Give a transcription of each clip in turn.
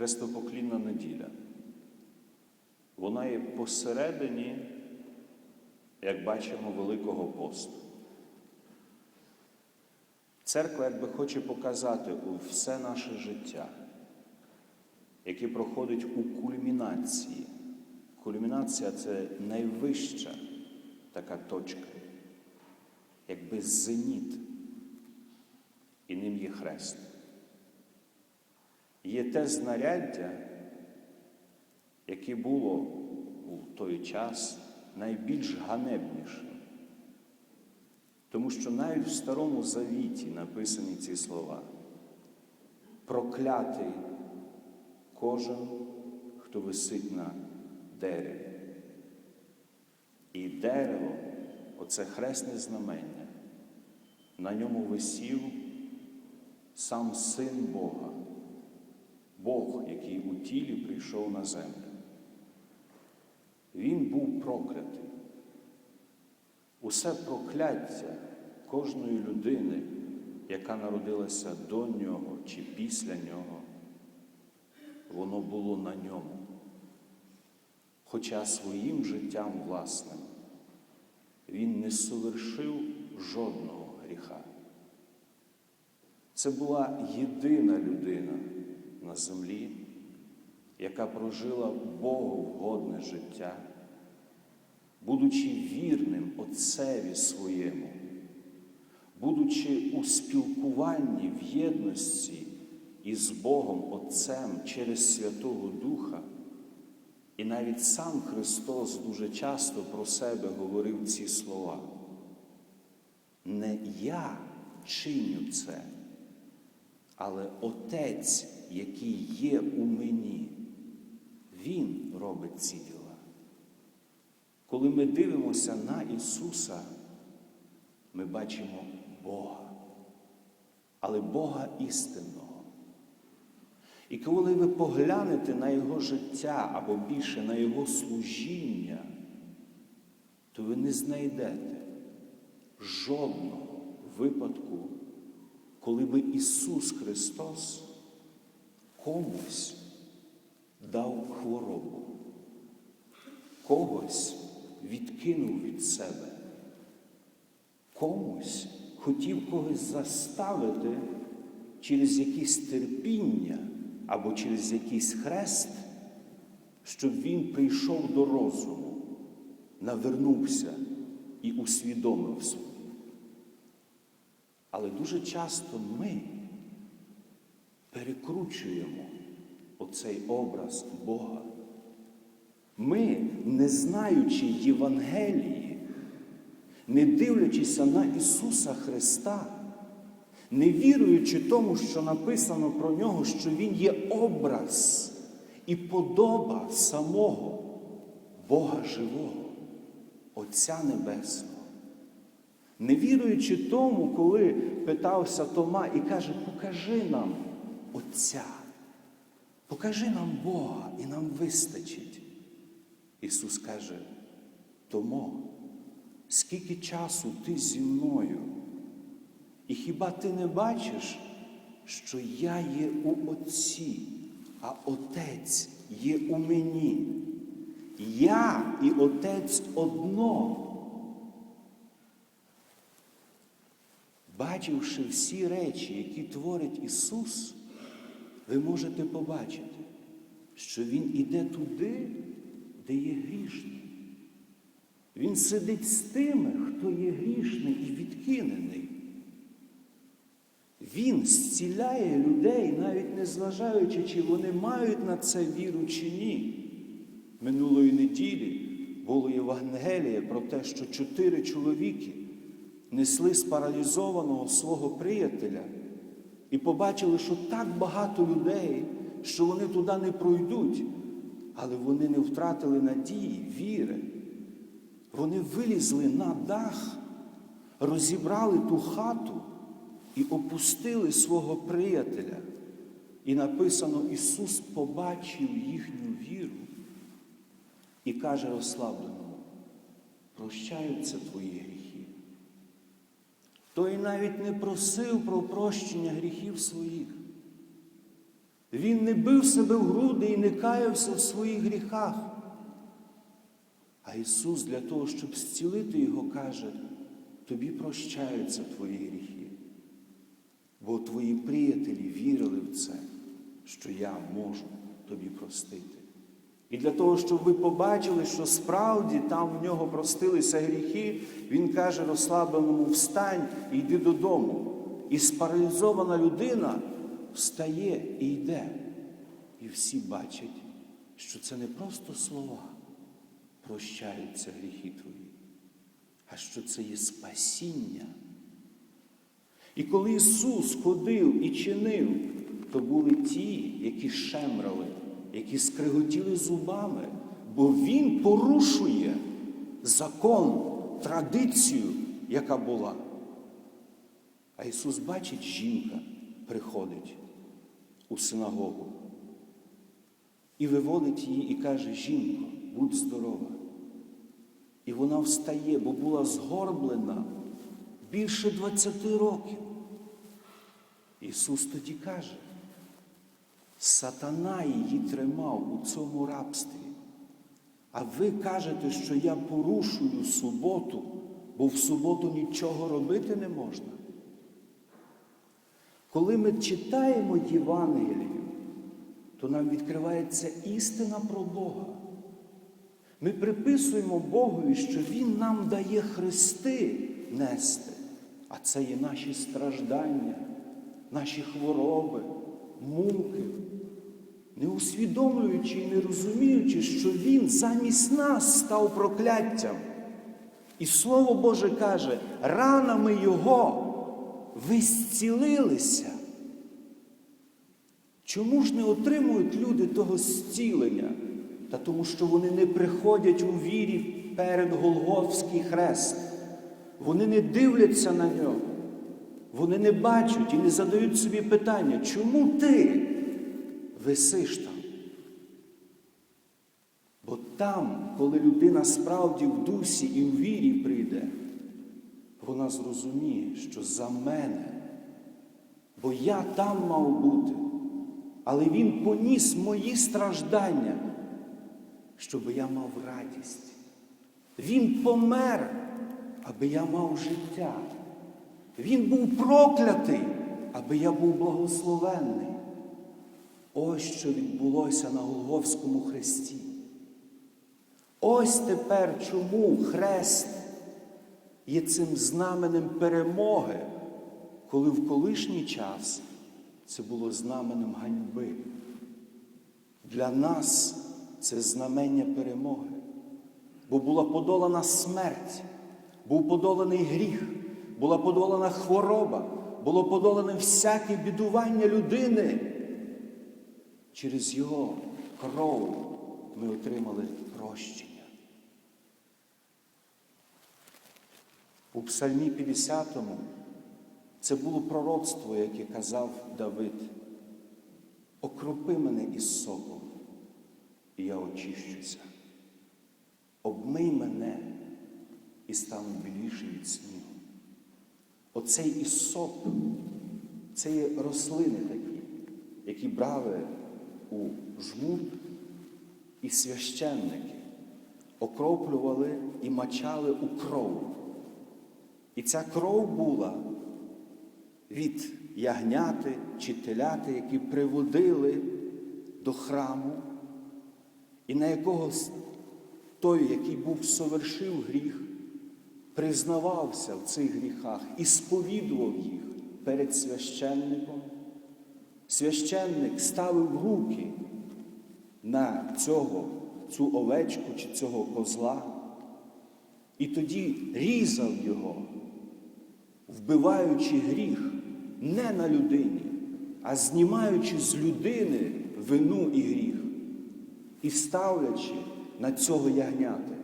хрестопоклінна неділя. Вона є посередині, як бачимо, Великого посту. Церква якби хоче показати у все наше життя, яке проходить у кульмінації. Кульмінація це найвища така точка, якби зеніт, і ним є хрест. Є те знаряддя, яке було у той час найбільш ганебнішим. Тому що навіть в Старому Завіті написані ці слова. Проклятий кожен, хто висить на дереві. І дерево, оце хресне знамення, на ньому висів сам Син Бога, Бог, який у тілі прийшов на землю. Він був проклятий. Усе прокляття кожної людини, яка народилася до нього чи після нього, воно було на ньому. Хоча своїм життям власним він не совершив жодного гріха. Це була єдина людина на землі, яка прожила Богу вгодне життя, будучи вірним Отцеві своєму, будучи у спілкуванні в єдності із Богом Отцем через Святого Духа. І навіть сам Христос дуже часто про себе говорив ці слова. Не я чиню це, але Отець, який є у мені, Він робить ці діла. Коли ми дивимося на Ісуса, ми бачимо Бога, але Бога істинного. І коли ви поглянете на Його життя або більше на Його служіння, то ви не знайдете жодного випадку, коли би Ісус Христос комусь дав хворобу, когось відкинув від себе, комусь хотів когось заставити через якісь терпіння або через якийсь хрест, щоб він прийшов до розуму, навернувся і усвідомив собі. Але дуже часто ми перекручуємо оцей образ Бога. Ми, не знаючи Євангелії, не дивлячися на Ісуса Христа, не віруючи тому, що написано про нього, що Він є образ і подоба самого Бога живого, Отця Небесного. Не віруючи тому, коли питався Тома і каже, покажи нам Отця, покажи нам Бога і нам вистачить. Ісус каже, Томо, скільки часу ти зі мною? І хіба ти не бачиш, що я є у Отці, а Отець є у мені? Я і Отець одно. Бачивши всі речі, які творить Ісус, ви можете побачити, що Він іде туди, де є грішний. Він сидить з тими, хто є грішний і відкинений. Він зціляє людей, навіть не зважаючи, чи вони мають на це віру чи ні. Минулої неділі було Євангеліє про те, що чотири чоловіки несли спаралізованого свого приятеля і побачили, що так багато людей, що вони туди не пройдуть, але вони не втратили надії, віри. Вони вилізли на дах, розібрали ту хату і опустили свого приятеля. І написано, Ісус побачив їхню віру і каже розслабленому, прощаються твої гріхи. Той навіть не просив про прощення гріхів своїх. Він не бив себе в груди і не каявся в своїх гріхах. А Ісус для того, щоб зцілити його, каже, тобі прощаються твої гріхи. Бо твої приятелі вірили в це, що я можу тобі простити. І для того, щоб ви побачили, що справді там в нього простилися гріхи, він каже розслабленому встань і йди додому. І спаралізована людина встає і йде. І всі бачать, що це не просто слова, прощаються гріхи твої, а що це є спасіння. І коли Ісус ходив і чинив, то були ті, які шемрали, які скриготіли зубами, бо Він порушує закон, традицію, яка була. А Ісус бачить, жінка приходить у синагогу і виводить її і каже: Жінко, будь здорова. І вона встає, бо була згорблена більше 20 років. Ісус тоді каже, сатана її тримав у цьому рабстві. А ви кажете, що я порушую суботу, бо в суботу нічого робити не можна. Коли ми читаємо Євангелію, то нам відкривається істина про Бога. Ми приписуємо Богові, що Він нам дає хрести нести, а це є наші страждання, наші хвороби, муки, не усвідомлюючи і не розуміючи, що Він замість нас став прокляттям. І Слово Боже каже, ранами Його ви зцілилися. Чому ж не отримують люди того зцілення? Та тому, що вони не приходять у вірі перед Голгофський хрест. Вони не дивляться на нього. Вони не бачать і не задають собі питання, чому ти висиш там? Бо там, коли людина справді в дусі і в вірі прийде, вона зрозуміє, що за мене, бо я там мав бути, але Він поніс мої страждання, щоб я мав радість. Він помер, аби я мав життя. Він був проклятий, аби я був благословенний. Ось що відбулося на Голговському хресті. Ось тепер чому хрест є цим знаменем перемоги, коли в колишній час це було знаменем ганьби. Для нас це знамення перемоги, бо була подолана смерть, був подоланий гріх, була подолана хвороба, було подолане всяке бідування людини. Через його кров ми отримали прощення. У Псальмі 50 це було пророцтво, яке казав Давид. Окропи мене із соком, і я очищуся. Обмий мене і стану біліший від снігу. Оцей ісоп це є рослини такі, які брали у жмут і священники, окроплювали і мачали у кров. І ця кров була від ягняти чи теляти, які приводили до храму, і на якого той, який був совершив гріх, признавався в цих гріхах і сповідував їх перед священником. Священник ставив руки на цього, цю овечку чи цього козла, і тоді різав його, вбиваючи гріх не на людині, а знімаючи з людини вину і гріх, і ставлячи на цього ягняти,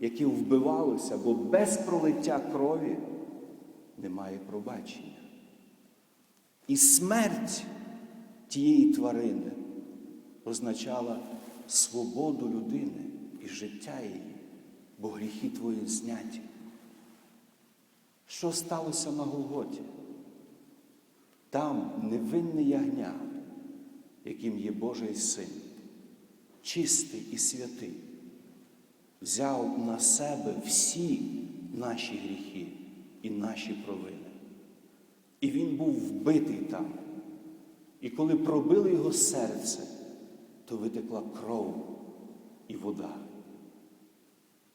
яке вбивалося, бо без пролиття крові немає пробачення. І смерть тієї тварини означала свободу людини і життя її, бо гріхи твої зняті. Що сталося на Голготі? Там невинне ягня яким є Божий Син, чистий і святий, взяв на себе всі наші гріхи і наші провини. І він був вбитий там. І коли пробили його серце, то витекла кров і вода.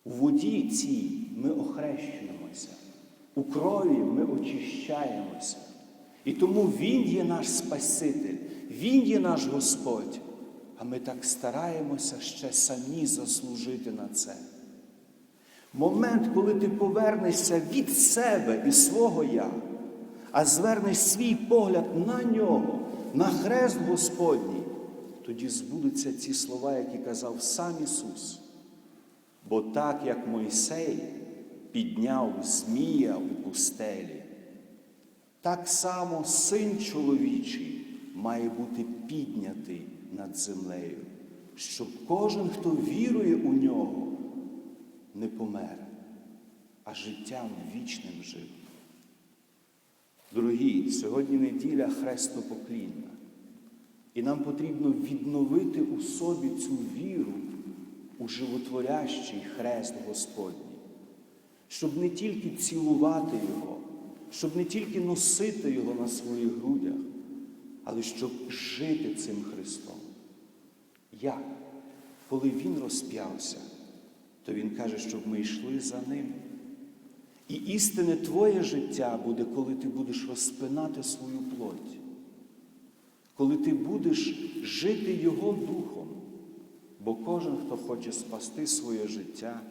У воді цій ми охрещуємося, у крові ми очищаємося. І тому Він є наш Спаситель, Він є наш Господь. А ми так стараємося ще самі заслужити на це. Момент, коли ти повернешся від себе і свого я, а звернеш свій погляд на нього, на хрест Господній, тоді збудуться ці слова, які казав сам Ісус. Бо так, як Мойсей підняв Змія у пустелі, так само син чоловічий має бути піднятий над землею, щоб кожен, хто вірує у нього, не помер, а життям вічним жив. Дорогі, сьогодні неділя хрестопоклінна, і нам потрібно відновити у собі цю віру у животворящий хрест Господній, щоб не тільки цілувати Його, щоб не тільки носити Його на своїх грудях, але щоб жити цим Христом. Як? Коли Він розп'явся, то Він каже, щоб ми йшли за Ним. І істинне твоє життя буде, коли ти будеш розпинати свою плоть, коли ти будеш жити Його духом, бо кожен, хто хоче спасти своє життя,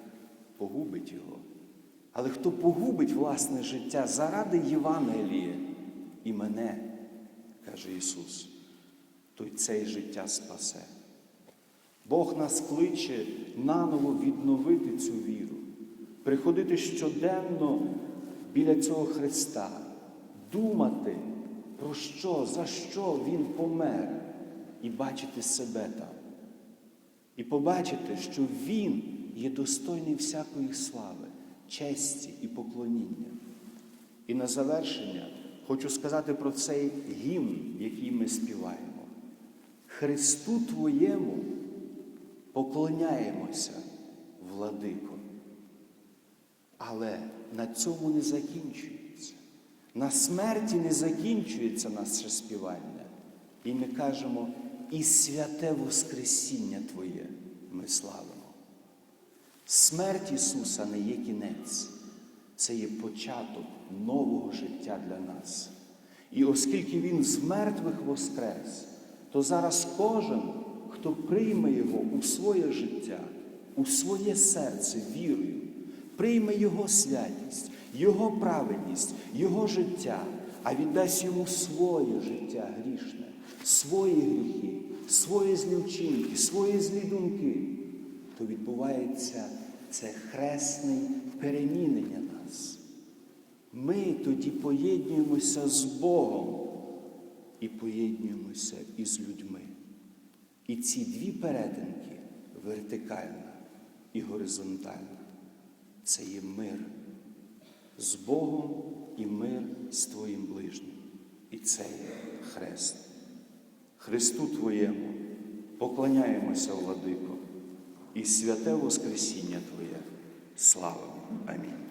погубить його. Але хто погубить власне життя заради Євангелія і мене, каже Ісус, той цей життя спасе. Бог нас кличе наново відновити цю віру, приходити щоденно біля цього Христа, думати, про що, за що Він помер, і бачити себе там. І побачити, що Він є достойний всякої слави, честі і поклоніння. І на завершення хочу сказати про цей гімн, який ми співаємо. Христу Твоєму поклоняємося, владико. Але на цьому не закінчується. На смерті не закінчується наше співання. І ми кажемо, і святе Воскресіння Твоє ми славимо. Смерть Ісуса не є кінець, це є початок нового життя для нас. І оскільки Він з мертвих воскрес, то зараз кожен, хто прийме Його у своє життя, у своє серце вірою, прийме Його святість, Його праведність, Його життя, а віддасть йому своє життя грішне, свої гріхи, свої злі вчинки, свої злі думки, то відбувається це хресне перемінення нас. Ми тоді поєднуємося з Богом і поєднуємося із людьми. І ці дві перетинки вертикальна і горизонтальна це є мир з Богом і мир з Твоїм ближнім. І це є хрест. Христу Твоєму поклоняємося, владико, і святе Воскресіння Твоє. Слава! Амінь.